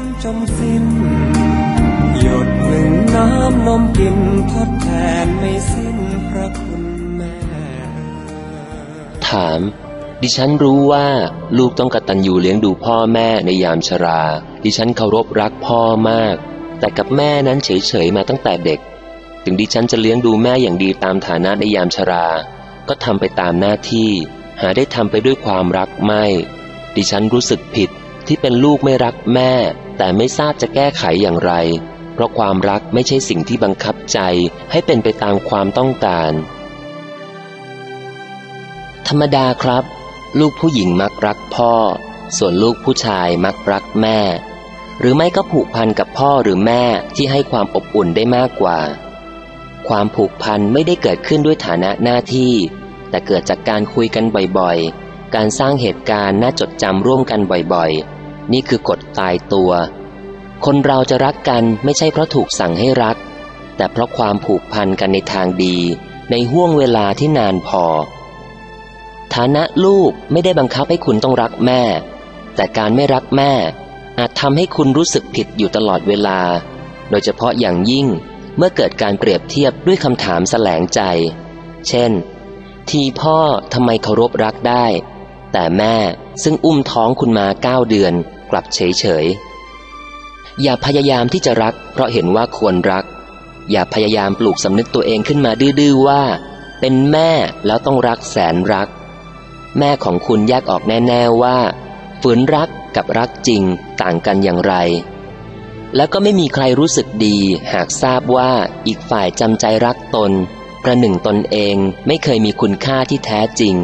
นจมสิ้น หยดหนึ่งน้ำนมกินทดแทนไม่สิ้นพระคุณแม่ ถาม ดิฉันรู้ว่าลูกต้องกตัญญูเลี้ยงดูพ่อแม่ในยามชรา ดิฉันเคารพรักพ่อมาก แต่กับแม่นั้นเฉยๆมาตั้งแต่เด็ก ถึงดิฉันจะเลี้ยงดูแม่อย่างดีตามฐานะในยามชรา ก็ทำไปตามหน้าที่ หาได้ทำไปด้วยความรักไม่ ดิฉันรู้สึกผิด ที่เป็นลูกไม่รักแม่ แต่ไม่ทราบจะแก้ไขอย่างไร เพราะความรักไม่ใช่สิ่งที่บังคับใจให้เป็นไปตามความต้องการ ธรรมดาครับ ลูกผู้หญิงมักรักพ่อ ส่วนลูกผู้ชายมักรักแม่ หรือไม่ก็ผูกพันกับพ่อหรือแม่ที่ให้ความอบอุ่นได้มากกว่า ความผูกพันไม่ได้เกิดขึ้นด้วยฐานะหน้าที่ แต่เกิดจากการคุยกันบ่อยๆการสร้างเหตุการณ์น่าจดจำร่วมกันบ่อยๆ นี่คือกฎตายตัว คนเราจะรักกันไม่ใช่เพราะถูกสั่งให้รัก แต่เพราะความผูกพันกันในทางดี ในห่วงเวลาที่นานพอ ฐานะลูกไม่ได้บังคับให้คุณต้องรักแม่ แต่การไม่รักแม่ อาจทำให้คุณรู้สึกผิดอยู่ตลอดเวลา โดยเฉพาะอย่างยิ่งเมื่อเกิดการเปรียบเทียบด้วยคำถามแสลงใจ เช่น ทีพ่อทำไมเคารพรักได้ แต่แม่ซึ่งอุ้มท้องคุณมาเก้าเดือนกลับเฉยเฉยอย่าพยายามที่จะรัก เพราะเห็นว่าควรรัก อย่าพยายามปลูกสำนึกตัวเองขึ้นมาดื้อๆว่า เป็นแม่แล้วต้องรักแสนรัก แม่ของคุณแยกออกแน่ๆว่า ฝืนรักกับรักจริงต่างกันอย่างไร แล้วก็ไม่มีใครรู้สึกดีหากทราบว่าอีกฝ่ายจำใจรักตน ประหนึ่งตนเองไม่เคยมีคุณค่าที่แท้จริง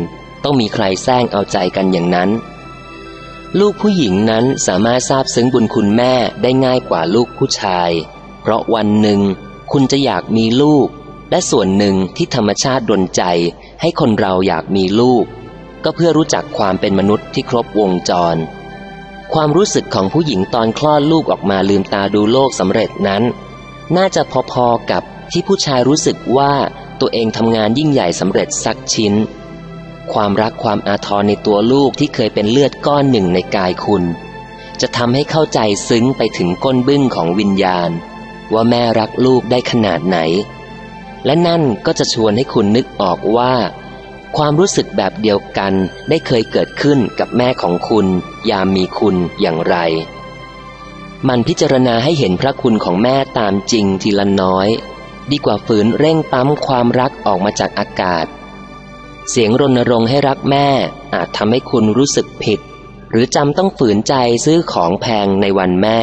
ต้องมีใครแซงเอาใจกันอย่างนั้น ลูกผู้หญิงนั้นสามารถทราบซึ้งบุญคุณแม่ได้ง่ายกว่าลูกผู้ชาย เพราะวันหนึ่งคุณจะอยากมีลูก และส่วนหนึ่งที่ธรรมชาติดลใจให้คนเราอยากมีลูก ก็เพื่อรู้จักความเป็นมนุษย์ที่ครบวงจร ความรู้สึกของผู้หญิงตอนคลอดลูกออกมาลืมตาดูโลกสำเร็จนั้น น่าจะพอๆกับที่ผู้ชายรู้สึกว่าตัวเองทำงานยิ่งใหญ่สำเร็จสักชิ้น ความรักความอาทรในตัวลูกที่เคยเป็นเลือดก้อนหนึ่งในกายคุณ จะทำให้เข้าใจซึ้งไปถึงก้นบึ้งของวิญญาณ ว่าแม่รักลูกได้ขนาดไหน และนั่นก็จะชวนให้คุณนึกออกว่า ความรู้สึกแบบเดียวกันได้เคยเกิดขึ้นกับแม่ของคุณ ยามมีคุณอย่างไร มันพิจารณาให้เห็นพระคุณของแม่ตามจริงทีละน้อย ดีกว่าฝืนเร่งปั๊มความรักออกมาจากอากาศ เสียงรณรงค์ให้รักแม่ อาจทำให้คุณรู้สึกผิด หรือจำต้องฝืนใจซื้อของแพงในวันแม่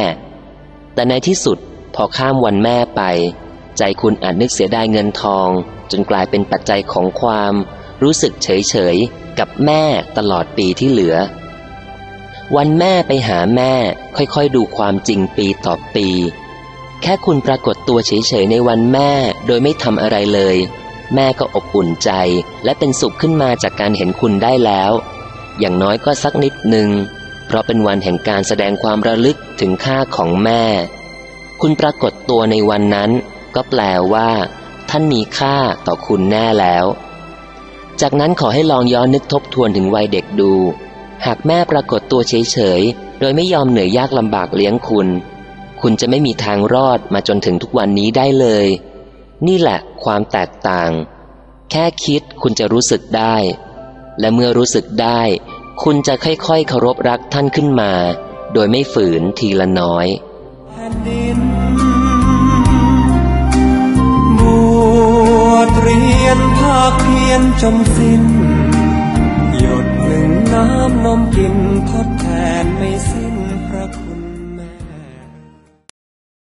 แต่ในที่สุดพอข้ามวันแม่ไป ใจคุณอาจนึกเสียดายเงินทอง จนกลายเป็นปัจจัยของความ รู้สึกเฉยๆกับแม่ตลอดปีที่เหลือ วันแม่ไปหาแม่ค่อยๆ ดูความจริงปีต่อปี แค่คุณปรากฏตัวเฉยๆในวันแม่โดยไม่ทำอะไรเลย แม่ก็อบอุ่นใจและเป็นสุขขึ้นมาจากการเห็นคุณได้แล้ว อย่างน้อยก็สักนิดหนึ่งเพราะเป็นวันแห่งการแสดงความระลึกถึงค่าของแม่ คุณปรากฏตัวในวันนั้น ก็แปลว่า ท่านมีค่าต่อคุณแน่แล้ว จากนั้นขอให้ลองย้อนนึกทบทวนถึงวัยเด็กดู หากแม่ปรากฏตัวเฉยๆ โดยไม่ยอมเหนื่อยยากลำบากเลี้ยงคุณ คุณจะไม่มีทางรอดมาจนถึงทุกวันนี้ได้เลย นี่แหละความแตกต่าง แค่คิดคุณจะรู้สึกได้ และเมื่อรู้สึกได้ คุณจะค่อยๆเคารพรักท่านขึ้นมา โดยไม่ฝืนทีละน้อยบวชเรียนภาคเพียนจนสิ้น หยดหนึ่งน้ำนมกินทดแทนไม่สิ้น